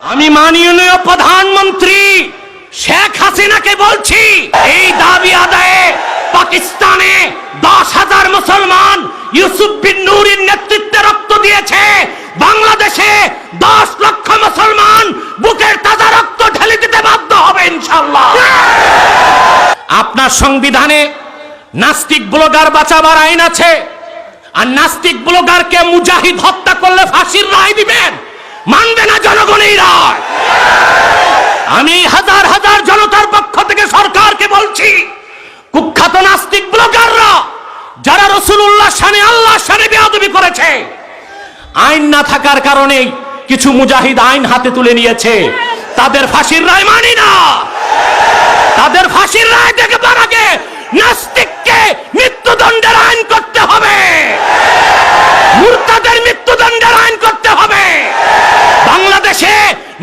আমি মাননীয় প্রধানমন্ত্রী শেখ হাসিনাকে বলছি, এই দাবি আদায়ে পাকিস্তানে দশ হাজার মুসলমান ইউসুফ বিন নুরির নেতৃত্বে রক্ত দিয়েছে। বাংলাদেশে দশ লক্ষ মুসলমান বুকের তাজা রক্ত ঢেলে দিতে বাধ্য হবে ইনশাল্লাহ আপনার সংবিধানে নাস্তিক ব্লগার বাঁচাবার আইন আছে। আর নাস্তিক ব্লগারকে মুজাহিদ হত্যা করলে ফাঁসির রায় দিবেন। মানবে না জনগণ এই রায়। আমি হাজার হাজার জনতার পক্ষ থেকে সরকারকে বলছি, কুখ্যাত নাস্তিক ব্লগাররা, যারা রসুল্লাহ শানে আল্লাহ শানে বেয়াদবি করেছে, আইন না থাকার কারণে কিছু মুজাহিদ আইন হাতে তুলে নিয়েছে। তাদের ফাঁসির রায় মানি না। তাদের ফাঁসির রায় দেখবার আগে নাস্তিককে মৃত্যুদণ্ডের আইন করতে হবে। মুরতাদের মৃত্যুদণ্ডের আইন করতে হবে। বাংলাদেশে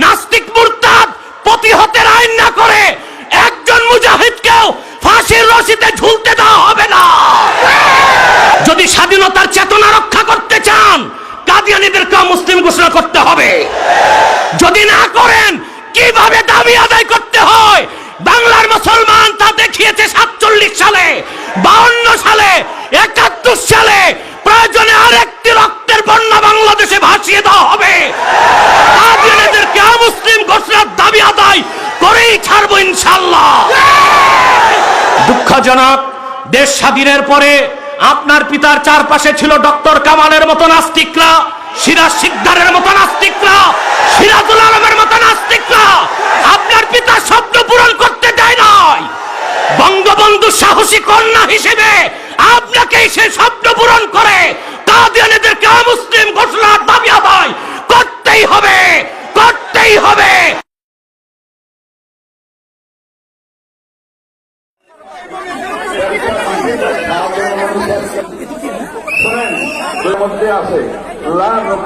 নাস্তিক মুরতাদ প্রতিহতের আইন না করে একজন মুজাহিদকেও ফাঁসির রশিতে ঝুলতে দেওয়া হবে না। যদি স্বাধীনতার চেতনা রক্ষা করতে চান, কাদিয়ানিদেরকেও মুসলিম ঘোষণা করতে হবে। যদি না করেন, কীভাবে দাবি আদায় করতে হয়? বাংলার মুসলমান তা দেখিয়েছে সাতচল্লিশ সালে, বাউন্ন সালে, একাত্তর সালে প্রয়োজনে আরেকটি রক্তের বন্যা বাংলাদেশে ভাসিয়ে দেওয়া হবে কাদিয়ানিদেরকে মুসলিম ঘোষণার দাবি আদায় করেই ছাড়বো ইনশাল্লাহ দুঃখজনক দেশ স্বাধীনের পরে আপনার পিতার চারপাশে ছিল ডক্টর কামালের মতো নাস্তিকরা, সিরাজ সিকদারের মতো নাস্তিকরা, সিরাজুল আলমের মতো নাস্তিকরা। আপনার পিতার স্বপ্ন পূরণ করতে দেয় নাই। বঙ্গবন্ধু সাহসী কন্যা হিসেবে আপনাকে সে স্বপ্ন পূরণ করে। কাদিয়ানিদেরকে মুসলিম ঘোষণার দাবি আদায় করতেই হবে করতেই হবে।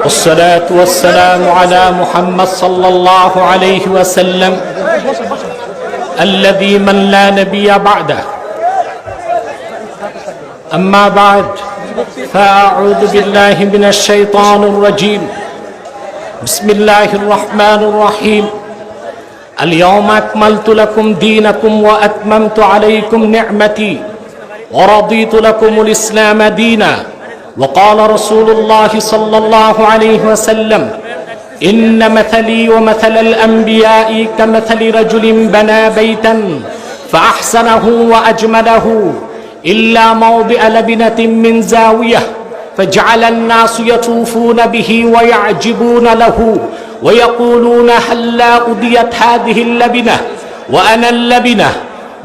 والصلاة والسلام على محمد صلى الله عليه وسلم الذي من لا نبي بعده. أما بعد فأعوذ بالله من الشيطان الرجيم. بسم الله الرحمن الرحيم. اليوم أكملت لكم دينكم وأتممت عليكم نعمتي ورضيت لكم الإسلام دينا. وقال رسول الله صلى الله عليه وسلم إن مثلي ومثل الأنبياء كمثل رجل بنى بيتا فأحسنه وأجمله إلا موضع لبنة من زاوية فجعل الناس يطوفون به ويعجبون له ويقولون هلا أديت هذه اللبنة وأنا اللبنة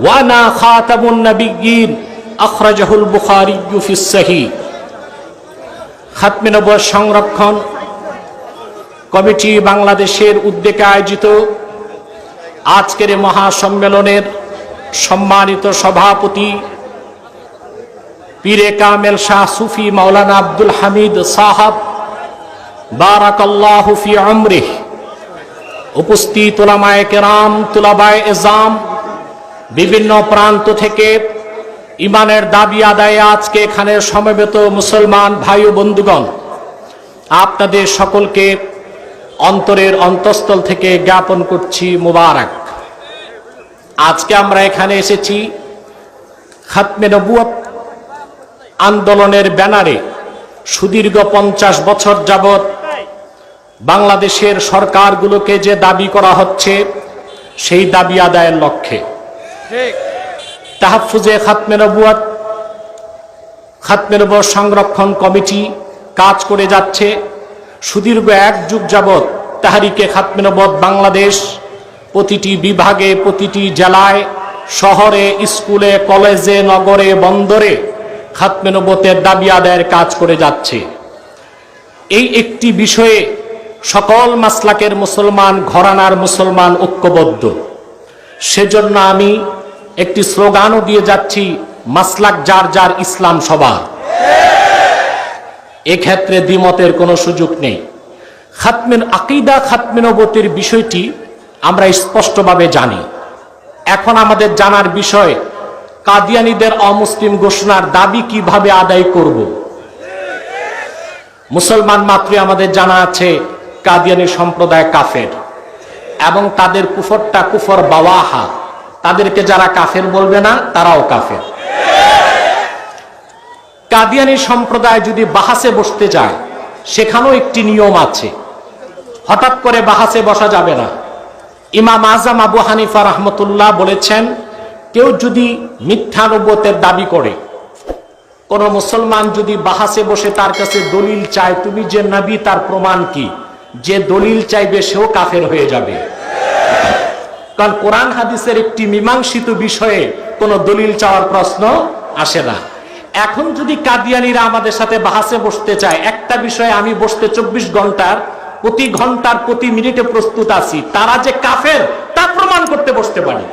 وأنا خاتم النبيين. أخرجه البخاري في الصحيح. খাতমে নবুয়ত সংরক্ষণ কমিটি বাংলাদেশের উদ্যোগে আয়োজিত আজকের মহাসম্মেলনের সম্মানিত সভাপতি পীরে কামেল শাহ সুফি মাওলানা আব্দুল হামিদ সাহাব, বারাকাল্লাহু ফি আমরিহ। উপস্থিত ওলামায়ে কেরাম, তুলাবায়ে এজাম, বিভিন্ন প্রান্ত থেকে ইমানের দাবি আদায়ে আজকে এখানে সমবেত মুসলমান ভাই ও বন্ধুগণ, আপনাদের সকলকে অন্তরের অন্তঃস্থল থেকে জ্ঞাপন করছি মুবারক। আজকে আমরা এখানে এসেছি খাতমে নবুয়ত আন্দোলনের ব্যানারে সুদীর্ঘ পঞ্চাশ বছর যাবৎ বাংলাদেশের সরকারগুলোকে যে দাবি করা হচ্ছে, সেই দাবি আদায়ের লক্ষ্যে। তাহাফুজে খাতমে নবুয়াত খাতমে নবুয়াত সংরক্ষণ কমিটি কাজ করে যাচ্ছে। সুদীর্ঘ এক যুগ যাবৎ তাহারিকে খাতমে নবুয়াত বাংলাদেশ প্রতিটি বিভাগে, প্রতিটি জেলায়, শহরে, স্কুলে, কলেজে, নগরে, বন্দরে খাতমে নবুয়তের দাবি আদায়ের কাজ করে যাচ্ছে। এই একটি বিষয়ে সকল মাসলাকের মুসলমান, ঘরানার মুসলমান ঐক্যবদ্ধ। সেজন্য আমি একটি স্লোগানও দিয়ে যাচ্ছি, মাসলাক যার যার ইসলাম সবার। এক্ষেত্রে দ্বিমতের কোনো সুযোগ নেই। খাতমেন আকিদা খাতমেনবতের বিষয়টি আমরা স্পষ্টভাবে জানি। এখন আমাদের জানার বিষয়, কাদিয়ানিদের অমুসলিম ঘোষণার দাবি কীভাবে আদায় করব? মুসলমান মাত্রই আমাদের জানা আছে, কাদিয়ানি সম্প্রদায় কাফের এবং তাদের কুফরটা কুফর বাওয়াহা। তাদেরকে যারা কাফের বলবে না, তারাও কাফের। কাদিয়ানি সম্প্রদায় যদি বাহাসে বসতে যায়, সেখানেও একটি নিয়ম আছে। হঠাৎ করে বাহাসে বসা যাবে না। ইমাম আজম আবু হানিফা রহমতুল্লাহ বলেছেন, কেউ যদি মিথ্যা মিথ্যানুব্বতের দাবি করে, কোন মুসলমান যদি বাহাসে বসে তার কাছে দলিল চায়, তুমি যে নবী, তার প্রমাণ কি? যে দলিল চাইবে, সেও কাফের হয়ে যাবে। কারণ কোরআন হাদিসের একটি মীমাংসিত বিষয়ে কোনো দলিল চাওয়ার প্রশ্ন আসে না। এখন যদি কাদিয়ানিরা আমাদের সাথে বাহাসে বসতে চায়, একটা বিষয়ে আমি বসতে চব্বিশ ঘণ্টার, প্রতি ঘণ্টার, প্রতি মিনিটে প্রস্তুত আছি, তারা যে কাফের, তা প্রমাণ করতে বসতে পারি।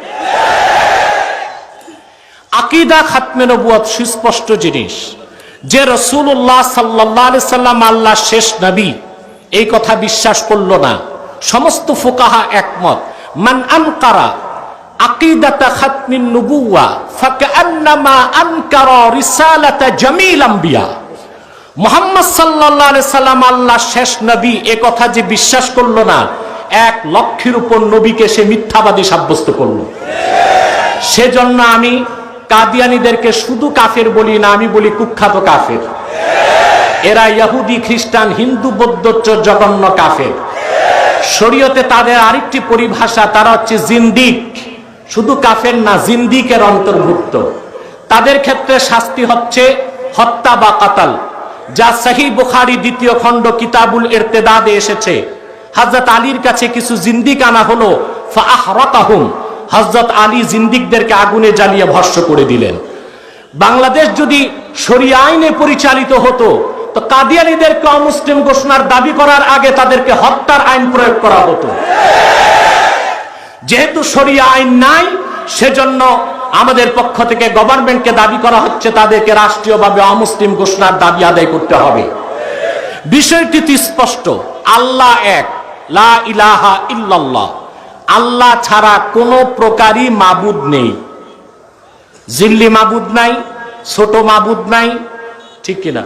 আকিদা খাতমে নবুয়াত সুস্পষ্ট জিনিস। যে রসুল্লাহ সাল্লাহ সাল্লাম আল্লাহ শেষ নবী, এই কথা বিশ্বাস করল না। সমস্ত ফোকাহা একমত। মান আনকারা আকিদাতা খাতমিন নবুয়া ফাকান্নামা আনকারা রিসালাতা জামিল আম্বিয়া। মোহাম্মদ সাল্লাহ সাল্লাম আল্লাহ শেষ নবী, এ কথা যে বিশ্বাস করল না, এক লক্ষের উপর নবীকে সে মিথ্যাবাদী সাব্যস্ত করল। সেজন্য আমি কাদিয়ানিদেরকে শুধু কাফের বলি না, আমি বলি কুখ্যাত কাফের। এরা ইহুদি, খ্রিস্টান, হিন্দু, বৌদ্ধ জঘন্য কাফের। শরীয়তে তাদের আরেকটি পরিভাষা, তারা হচ্ছে জিন্দিক। শুধু কাফের না, জিন্দিকের অন্তর্ভুক্ত। তাদের ক্ষেত্রে শাস্তি হচ্ছে হত্যা বা কাতাল। যা সহি বুখারি দ্বিতীয় খণ্ড কিতাবুল এরতেদাদে এসেছে। হজরত আলীর কাছে কিছু জিন্দিক আনা হলো ফাহরাকাহুম হযরত আলী জিন্দিকদেরকে আগুনে জ্বালিয়ে ভস্ম করে দিলেন। বাংলাদেশ যদি শরিয়া আইনে পরিচালিত হতো তো কাদিয়ানিদেরকে অমুসলিম ঘোষণার দাবি করার আগে তাদেরকে হত্যার আইন প্রয়োগ করা হতো। যেহেতু শরিয়া আইন নাই, সেজন্য আমাদের পক্ষ থেকে গভর্নমেন্টকে দাবি করা হচ্ছে তাদেরকে রাষ্ট্রীয়ভাবে অমুসলিম ঘোষণার দাবি আদায় করতে হবে। বিষয়টি স্পষ্ট, আল্লাহ এক, লা ইলাহা ইল্লাল্লাহ। আল্লাহ ছাড়া কোনো প্রকারই মাবুদ নেই। জিল্লি মাবুদ নাই, ছোট মাবুদ নাই, ঠিক কিনা?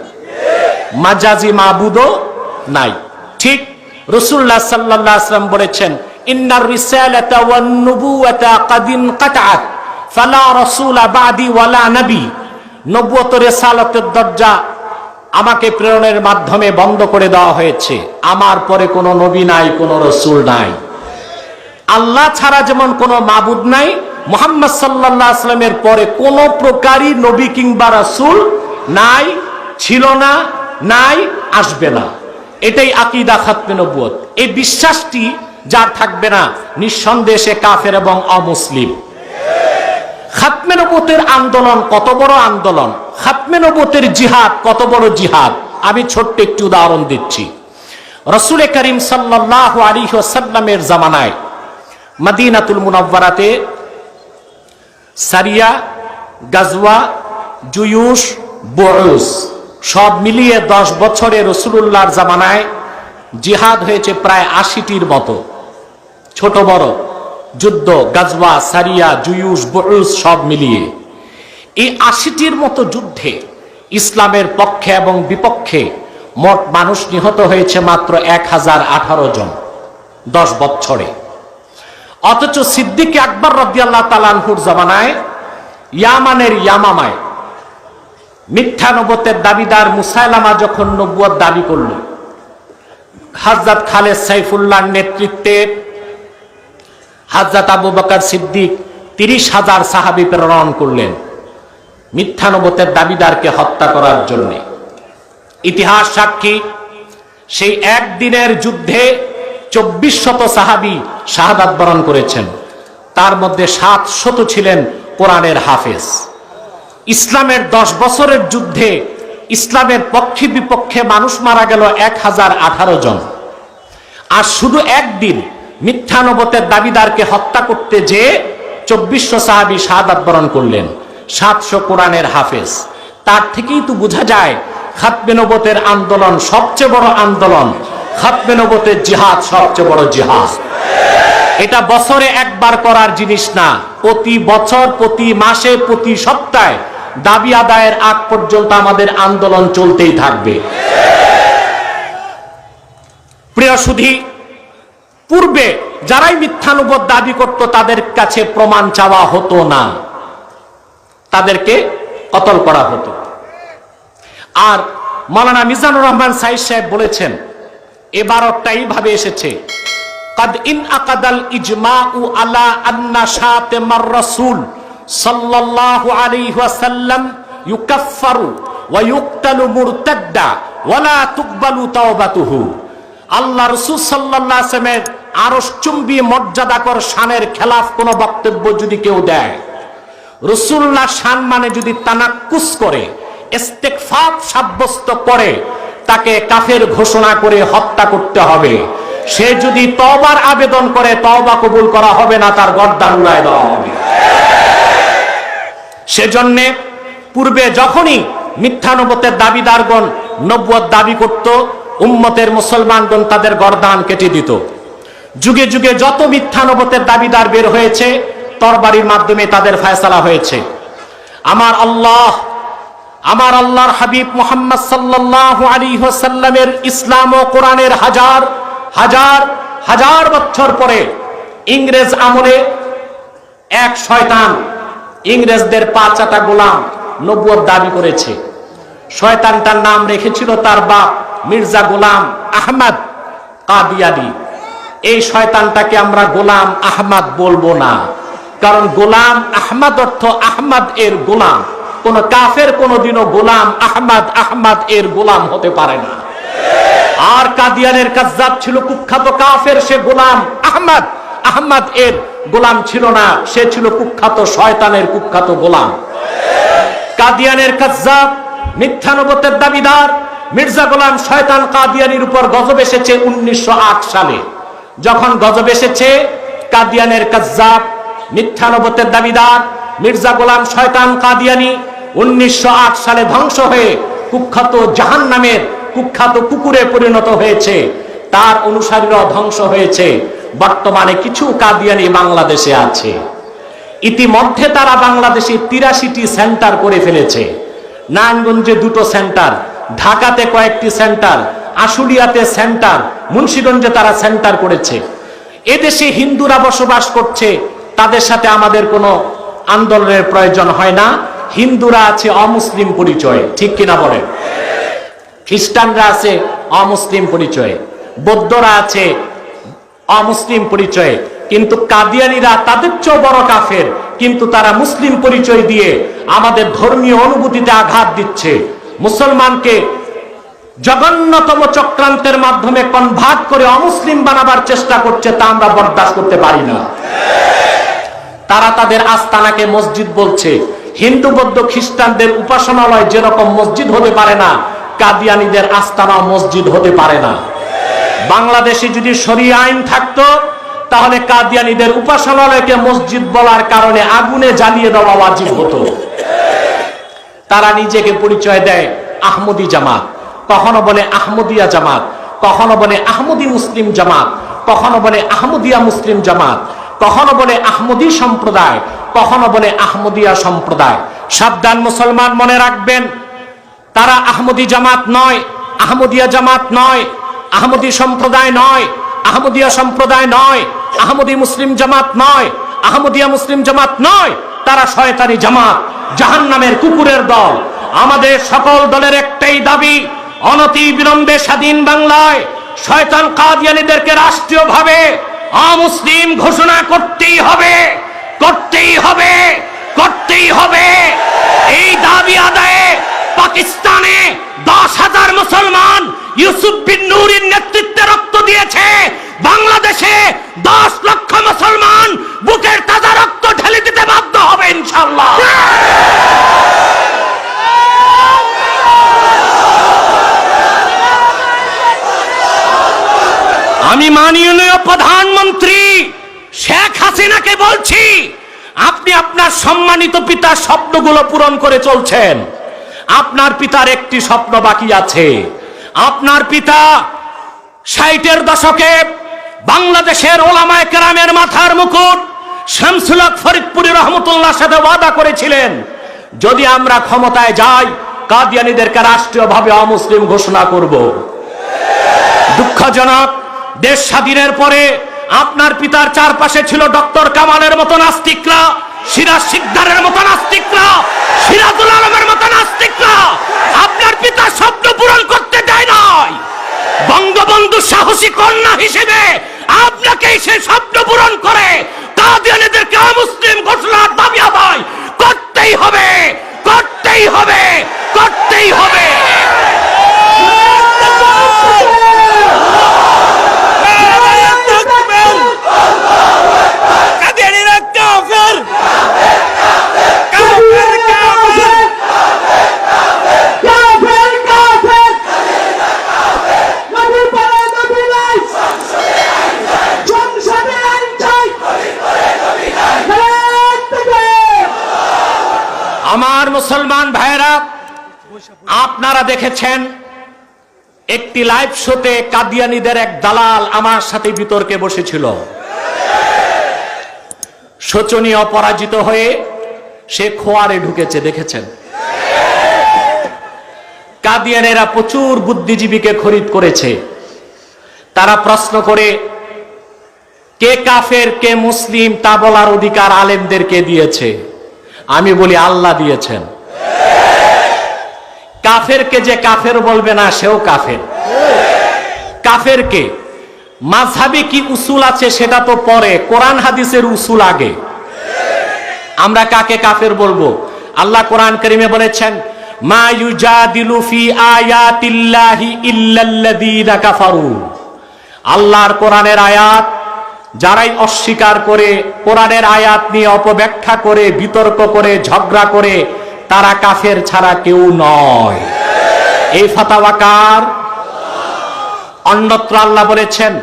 মাজাজি মাবুদও নাই। ঠিক রসুল্লাহ সাল্লাল্লাহু আলাইহি ওয়াসাল্লাম বলেছেন ফালা নবী। দরজা আমাকে প্রেরণের মাধ্যমে বন্ধ করে দেওয়া হয়েছে। আমার পরে কোনো নবী নাই, কোনো রসুল নাই। আল্লাহ ছাড়া যেমন কোনো মাবুদ নাই, মোহাম্মদ সাল্লাহ আসলামের পরে কোন প্রকারই নবী কিংবা রসুল নাই, ছিল না নাই, আসবে না। এটাই আকিদা খাতমে নবুয়ত এই বিশ্বাসটি যার থাকবে না, নিঃসন্দেহে কাফের এবং অমুসলিম। খাতমে নবুতের আন্দোলন কত বড় আন্দোলন? খাতমে নবুতের জিহাদ কত বড় জিহাদ? আমি ছোট্ট একটি উদাহরণ দিচ্ছি। রসুল করিম সাল্লাহ আলী সাল্লামের জামানায় মদিনাতুল মুনাব্বারাতে সারিয়া, গাজওয়া, জুয়ুস বরুস সব মিলিয়ে দশ বছরে রসুলুল্লাহর জামানায় জিহাদ হয়েছে প্রায় আশিটির মতো। ছোট বড়, যুদ্ধ, গাজওয়া, সারিয়া জুয়ুস বরুস সব মিলিয়ে। এই আশিটির মতো যুদ্ধে ইসলামের পক্ষে এবং বিপক্ষে মোট মানুষ নিহত হয়েছে মাত্র এক হাজার আঠারো জন দশ বছরে। অথচ সিদ্দিক আকবর রদিয়াল্লাহ তালানহুর জামানায়, ইয়ামানের ইয়ামামায় মিথ্যা নবতের দাবিদার মুসাইলামা যখন নব্বত দাবি করল হাজরত খালেদ সাইফুল্লাহর নেতৃত্বে হাজরত আবু বকর সিদ্দিক তিরিশ হাজার সাহাবি প্রেরণ করলেন মিথ্যা নবতের দাবিদারকে হত্যা করার জন্য। ইতিহাস সাক্ষী, সেই একদিনের যুদ্ধে চব্বিশ শত সাহাবি শাহাদাত বরণ করেছেন। তার মধ্যে সাত শত ছিলেন কোরআনের হাফেজ। ইসলামের দশ বছরের যুদ্ধে ইসলামের পক্ষে বিপক্ষে মানুষ মারা গেল এক হাজার আঠারো জন। আর শুধু একদিন মিথ্যানবতের দাবিদারকে হত্যা করতে যে চব্বিশশো সাহাবি শাহাদাত বরণ করলেন, সাতশো কোরআনের হাফেজ। তার থেকেই তো বোঝা যায়, খাতবে নবতের আন্দোলন সবচেয়ে বড় আন্দোলন, খাতবে নবতের জিহাদ সবচেয়ে বড় জিহাদ। এটা বছরে একবার করার জিনিস না, প্রতি বছর, প্রতি মাসে, প্রতি সপ্তাহে দাবি আদায়ের আগ পর্যন্ত আমাদের আন্দোলন চলতেই থাকবে প্রিয় সুধী পূর্বে যারাই মিথ্যানুবোধ দাবি করত তাদের কাছে প্রমাণ চাওয়া হতো না তাদেরকে কতল করা হতো আর মাওলানা মিজানুর রহমান সাইদ সাহেব বলেছেন এবারটা এইভাবে এসেছে قد إن أقد الإجماع على أن شاتم الرسول সাল্লাল্লাহু আলাইহি ওয়াসাল্লাম ইউকাফফারু ওয়া ইউকতালু মুরতাদ্দা ওয়ালা তুকবালু তাওবাতুহু। আল্লাহ রাসূল সাল্লাল্লাহু আলাইহি ওয়াসাল্লামের আরশ চুম্বি মর্যাদাকর শানের খেলাফ কোনো বক্তব্য যদি কেউ দেয়। শান মানে যদি তানাক্কুস করে সাব্যস্ত করে, তাকে কাফের ঘোষণা করে হত্যা করতে হবে। সে যদি তওবার আবেদন করে তবা কবুল করা হবে না, তার গর্দান উড়ায় দেওয়া হবে। সেজন্যে পূর্বে যখনই মিথ্যানবতের দাবিদারগণ নব্বত দাবি করত, উম্মতের মুসলমানগণ তাদের গরদান কেটে দিত। যুগে যুগে যত মিথ্যানবতের দাবিদার বের হয়েছে, তরবারির মাধ্যমে তাদের ফায়সালা হয়েছে। আমার আল্লাহ, আমার আল্লাহর হাবিব মোহাম্মদ সাল্লাল্লাহু আলাইহি ওয়াসাল্লামের ইসলাম ও কোরআনের হাজার হাজার হাজার বছর পরে ইংরেজ আমলে এক শয়তান ইংরেজদের পাঁচাটা গোলাম নব্বত দাবি করেছে। শয়তানটার নাম রেখেছিল তার বাপ মির্জা গোলাম আহমদ কাদিয়ানি। এই শয়তানটাকে আমরা গোলাম আহমদ বলব না। কারণ গোলাম আহমদ অর্থ আহমদ এর গোলাম। কোন কাফের কোনদিনও গোলাম আহমদ আহমদ এর গোলাম হতে পারে না। আর কাদিয়ানের কাজ ছিল কুখ্যাত কাফের সে গোলাম আহমদ। আহমদ এর গোলাম ছিল না, সে ছিল কুখ্যাত শয়তানের কুখ্যাত গোলাম। কাদিয়ানের কাজ্জাব, মিথ্যানবতের দাবিদার, মির্জা গোলাম শয়তান কাদিয়ানির উপর গজব এসেছে উনিশশো সালে। যখন গজব এসেছে, কাদিয়ানের কাজ্জাব, মিথ্যানবতের দাবিদার, মির্জা গোলাম শয়তান কাদিয়ানি উনিশশো আট সালে ধ্বংস হয়ে কুখ্যাত জাহান নামের কুখ্যাত কুকুরে পরিণত হয়েছে। তার অনুসারীরা ধ্বংস হয়েছে। বর্তমানে কিছু কাদিয়ানি বাংলাদেশে আছে। ইতিমধ্যে তারা বাংলাদেশে তিরাশিটি সেন্টার করে ফেলেছে। নারায়ণগঞ্জে দুটো সেন্টার, ঢাকাতে কয়েকটি সেন্টার, আশুলিয়াতে সেন্টার, মুন্সিগঞ্জে তারা সেন্টার করেছে। এদেশে হিন্দুরা বসবাস করছে, তাদের সাথে আমাদের কোনো আন্দোলনের প্রয়োজন হয় না। হিন্দুরা আছে অমুসলিম পরিচয়, ঠিক কিনা বলে খ্রিস্টানরা আছে অমুসলিম পরিচয়ে। বৌদ্ধরা আছে অমুসলিম পরিচয়ে। কিন্তু কাদিয়ানিরা তাদের চেয়েও বড় কাফের। কিন্তু তারা মুসলিম পরিচয় দিয়ে আমাদের ধর্মীয় অনুভূতিতে আঘাত দিচ্ছে। মুসলমানকে জঘন্যতম চক্রান্তের মাধ্যমে কনভার্ট করে অমুসলিম বানাবার চেষ্টা করছে, তা আমরা বরদাস্ত করতে পারি না। তারা তাদের আস্তানাকে মসজিদ বলছে। হিন্দু, বৌদ্ধ, খ্রিস্টানদের উপাসনালয় যেরকম মসজিদ হতে পারে না, কাদিয়ানিদের আস্তানা মসজিদ হতে পারে না। বাংলাদেশে যদি সরিয়ে আইন থাকতো, তাহলে কাদিয়ানিদের উপাসনালয়কে মসজিদ বলার কারণে আগুনে জ্বালিয়ে দেওয়া ওয়াজিব হতো। তারা নিজেকে পরিচয় দেয় আহমদি জামাত। কখনো বলে আহমদিয়া জামাত, কখনো বলে আহমদি মুসলিম জামাত, কখনো বলে আহমদিয়া মুসলিম জামাত, কখনো বলে আহমদি সম্প্রদায়, কখনো বলে আহমদিয়া সম্প্রদায়। সাবধান মুসলমান মনে রাখবেন, তারা আহমদি জামাত নয়, আহমদিয়া জামাত নয়। আহমদি সম্প্রদায় নয়, আহমদিয়া সম্প্রদায় নয়, আহমদি মুসলিম জামাত নয়, আহমদিয়া মুসলিম জামাত নয়, তারা শয়তানি জামাত জাহান নামের কুকুরের দল। আমাদের সকল দলের একটাই দাবি, অনতি বিলম্বে স্বাধীন বাংলায় শয়তান কাদিয়ানিদেরকে রাষ্ট্রীয়ভাবে অমুসলিম ঘোষণা করতেই হবে করতেই হবে করতেই হবে। এই দাবি আদায়ে পাকিস্তানে দশ হাজার মুসলমান ইউসুফ বিন নুরির নেতৃত্বে রক্ত দিয়েছে। বাংলাদেশে দশ লক্ষ মুসলমান বুকের তাজা রক্ত ঢেলে দিতে বাধ্য হবে ইনশাল্লাহ আমি মাননীয় প্রধানমন্ত্রী শেখ হাসিনাকে বলছি, আপনি আপনার সম্মানিত পিতার স্বপ্নগুলো পূরণ করে চলছেন। আপনার পিতার একটি স্বপ্ন বাকি আছে। আপনার পিতা ষাটের দশকে বাংলাদেশের ওলামায় কেরামের মাথার মুকুট শামসুলক ফরিদপুরি রহমতুল্লাহ সাথে ওয়াদা করেছিলেন, যদি আমরা ক্ষমতায় যাই, কাদিয়ানিদেরকে রাষ্ট্রীয়ভাবে অমুসলিম ঘোষণা করব। দুঃখজনক দেশ স্বাধীনের পরে আপনার পিতার চারপাশে ছিল ডক্টর কামালের মতো নাস্তিকরা সিরাজ সিকদারের মতো নাস্তিকরা, সিরাজুল আলমের মতো নাস্তিকরা আপনার পিতার স্বপ্ন পূরণ করতে দেয় নাই। বঙ্গবন্ধু সাহসী কন্যা হিসেবে আপনাকে সে স্বপ্ন পূরণ করে, কাদিয়ানিদেরকে মুসলিম ঘোষণার দাবি আদায় করতেই হবে করতেই হবে করতেই হবে কাদিয়ানিরা কাফের কাফের কাফের কাফের কাফের নবী পরে নবী নাই সংসদে আইন চাই নারায়ণ তাকবীর আমার মুসলমান ভাইরা আপনারা দেখেছেন, একটি লাইভ শোতে কাদিয়ানিদের এক দালাল আমার সাথে বিতর্কে বসেছিল। শোচনীয় পরাজিত হয়ে সে খোয়ারে ঢুকেছে, দেখেছেন? কাদিয়ানেরা প্রচুর বুদ্ধিজীবীকে খরিদ করেছে। তারা প্রশ্ন করে, কে কাফের, কে মুসলিম, তা বলার অধিকার আলেমদেরকে দিয়েছে। আমি বলি, আল্লাহ দিয়েছেন। কাফেরকে যে কাফের বলবে না, সেও কাফের। কাফেরকে। মাঝহাবে কি উসুল আছে সেটা তো পরে, কোরআন হাদিসের উসুল আগে। আমরা কাকে কাফের বলব? আল্লাহ কোরআন করিমে বলেছেন, মা ইউজাদিলু ফি আয়াতিল্লাহি ইল্লাল্লাযীনা কাফারু। আল্লাহর কোরআনের আয়াত যারাই অস্বীকার করে, কোরআনের আয়াত নিয়ে অপব্যাখ্যা করে, বিতর্ক করে, ঝগড়া করে তারা কাফের ছাড়া কেউ নয়। এই ফাতাওয়াকার অন্যত্র আল্লাহ বলেছেন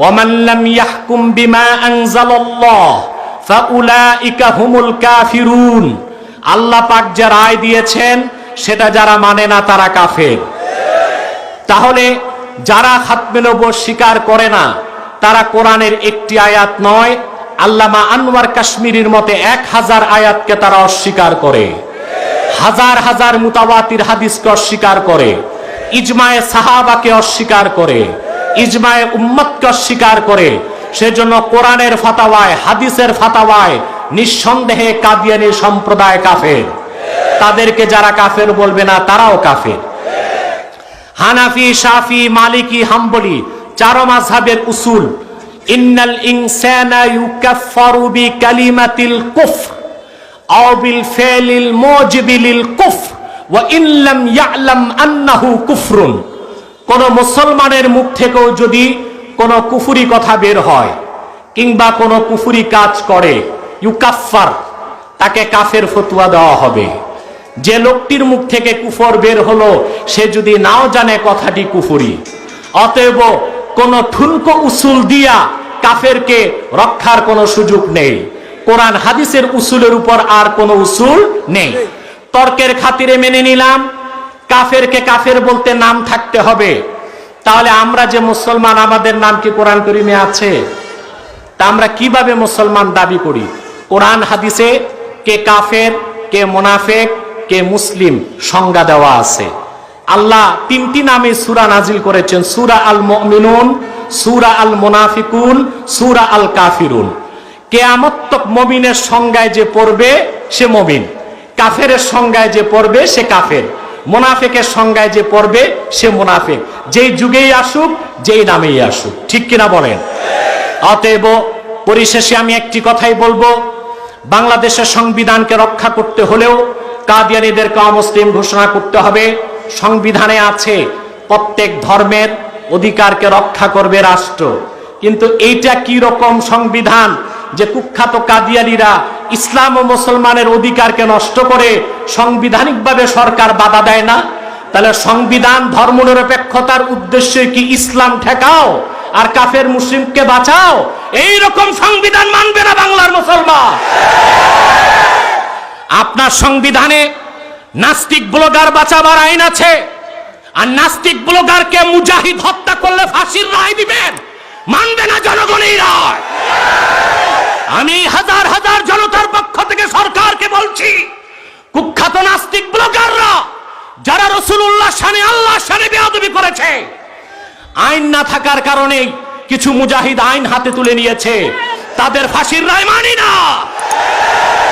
ওয়ামাল্লাম ইয়াহকুম কাফিরুন। আল্লাহ পাক যে রায় দিয়েছেন, সেটা যারা মানে না তারা কাফের। তাহলে যারা খাতমে স্বীকার করে না, তারা কোরআনের একটি আয়াত নয়, আল্লামা আনোয়ার কাশ্মীরির মতে এক হাজার আয়াতকে তারা অস্বীকার করে। হাজার হাজার মুতাবাতির হাদিসকে অস্বীকার করে, ইজমায়ে সাহাবাকে অস্বীকার করে, ইজমায়ে উম্মতকে অস্বীকার করে, সেজন্য কোরআনের ফাতাওয়ায়, হাদিসের ফাতাওয়ায় নিঃসন্দেহে কাদিয়ানি সম্প্রদায় কাফের। তাদেরকে যারা কাফের বলবে না, তারাও কাফের। হানাফি, শাফি, মালিকি, হাম্বলি, চারো মাযহাবের উসুল, ইন্নাল ইনসানা ইউকাফফারু বিকালিমাতিল কুফর। ফিলিল মুজিবিলিল কুফর, ওয়া ইন লাম ইয়ালাম আন্নাহু কুফরুন। কোন মুসলমানের মুখ থেকেও যদি কোন কুফুরি কথা বের হয়, কিংবা কোন কুফুরি কাজ করে, ইউকাফফার, তাকে কাফের ফতুয়া দেওয়া হবে। যে লোকটির মুখ থেকে কুফর বের হলো, সে যদি নাও জানে কথাটি কুফুরি, অতএব কোন ঠুনকো উসুল দিয়া কাফেরকে রক্ষার কোনো সুযোগ নেই। কোরআন হাদিসের উসুলের উপর আর কোনো উসুল নেই। তর্কের খাতিরে মেনে নিলাম কাফেরকে কাফের বলতে নাম থাকতে হবে। তাহলে আমরা যে মুসলমান আমাদের নাম কি কোরআন করিমে আছে? তা আমরা কীভাবে মুসলমান দাবি করি? কোরআন হাদিসে কে কাফের কে মোনাফেক কে মুসলিম সংজ্ঞা দেওয়া আছে। আল্লাহ তিনটি নামে সুরা নাজিল করেছেন সুরা আল মুমিনুন সুরা আল মোনাফিকুন সুরা আল কাফিরুন। কেয়ামত্তক মমিনের সংজ্ঞায় যে পড়বে সে মমিন। কাফের সংজ্ঞায় যে পড়বে সে কাফের। মোনাফেকের সংজ্ঞায় যে পড়বে সে মোনাফেক। যেই যুগেই আসুক, যেই নামেই আসুক। ঠিক কিনা বলেন? অতএব পরিশেষে আমি একটি কথাই বলব। বাংলাদেশের সংবিধানকে রক্ষা করতে হলেও কাদিয়ানিদেরকে অমুসলিম ঘোষণা করতে হবে। সংবিধানে আছে, প্রত্যেক ধর্মের অধিকারকে রক্ষা করবে রাষ্ট্র। কিন্তু এইটা কি রকম সংবিধান? যে কুখ্যাত কাদিয়ানিরা ইসলাম ও মুসলমানের অধিকারকে নষ্ট করে সাংবিধানিকভাবে সরকার বাধা দেয় না, তাহলে সংবিধান ধর্মনিরপেক্ষতার উদ্দেশ্যে কি ইসলাম ঠেকাও আর কাফের মুসলিমকে বাঁচাও? এই রকম সংবিধান মানবে না বাংলার মুসলমান। আপনার সংবিধানে নাস্তিক ব্লগার বাঁচাবার আইন আছে, আর নাস্তিক ব্লগারকে মুজাহিদ হত্যা করলে ফাঁসির রায় দিবেন। মানবে না জনগণ এই রায়। আমি হাজার হাজার জনতার পক্ষ থেকে সরকারকে বলছি, কুখ্যাত নাস্তিক ব্লগাররা, যারা রসুল্লাহ শানে আল্লাহ শানে বেয়াদবি করেছে, আইন না থাকার কারণে কিছু মুজাহিদ আইন হাতে তুলে নিয়েছে। তাদের ফাঁসির রায় মানি না।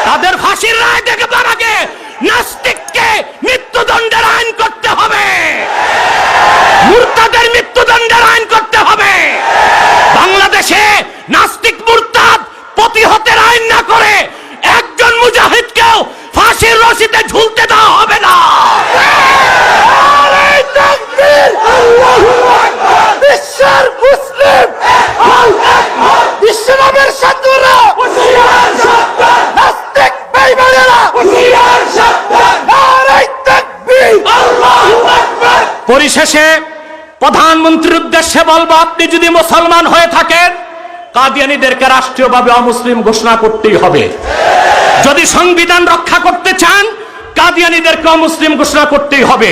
তাদের ফাঁসির রায় দেখবার আগে নাস্তিককে মৃত্যুদণ্ডের আইন করতে হবে। মুরতাদের মৃত্যুদণ্ডের আইন করতে হবে। বাংলাদেশে নাস্তিক মুরতাদ প্রতিহতের আইন না করে একজন মুজাহিদকেও ফাঁসির রশিতে ঝুলতে দেওয়া হবে না নারে তাকবীর! বিশ্বের মুসলিম বিশ্বনবের সাধুরা নাস্তিক বেঈমানেরা নারে তাকবীর! পরিশেষে প্রধানমন্ত্রীর উদ্দেশ্যে বলব, আপনি যদি মুসলমান হয়ে থাকেন, কাদিয়ানিদেরকে রাষ্ট্রীয়ভাবে অমুসলিম ঘোষণা করতেই হবে। যদি সংবিধান রক্ষা করতে চান, কাদিয়ানিদেরকে অমুসলিম ঘোষণা করতেই হবে।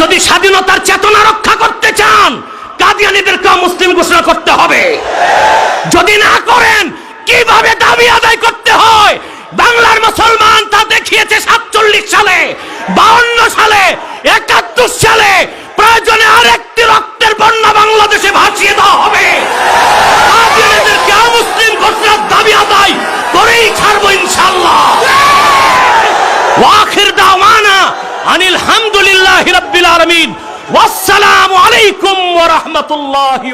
যদি স্বাধীনতার চেতনা রক্ষা করতে চান, কাদিয়ানিদেরকে অমুসলিম ঘোষণা করতে হবে। যদি না করেন, কীভাবে দাবি আদায় করতে হয়? বাংলার মুসলমান তা দেখিয়েছে সাতচল্লিশ সালে, বাউন্ন সালে, একাত্তর সালে। প্রয়োজনে আরেকটি রক্তের বন্যা বাংলাদেশে ভাসিয়ে দেওয়া হবে। অমুসলিম ঘোষণার দাবি আদায় করেই ছাড়বো ইনশাল্লাহ ওয়াখির দাওয়ানা আনিল হামদুলিল্লাহি রাব্বিল আলামিন। ওয়াসসালামু আলাইকুম ওয়া রাহমাতুল্লাহি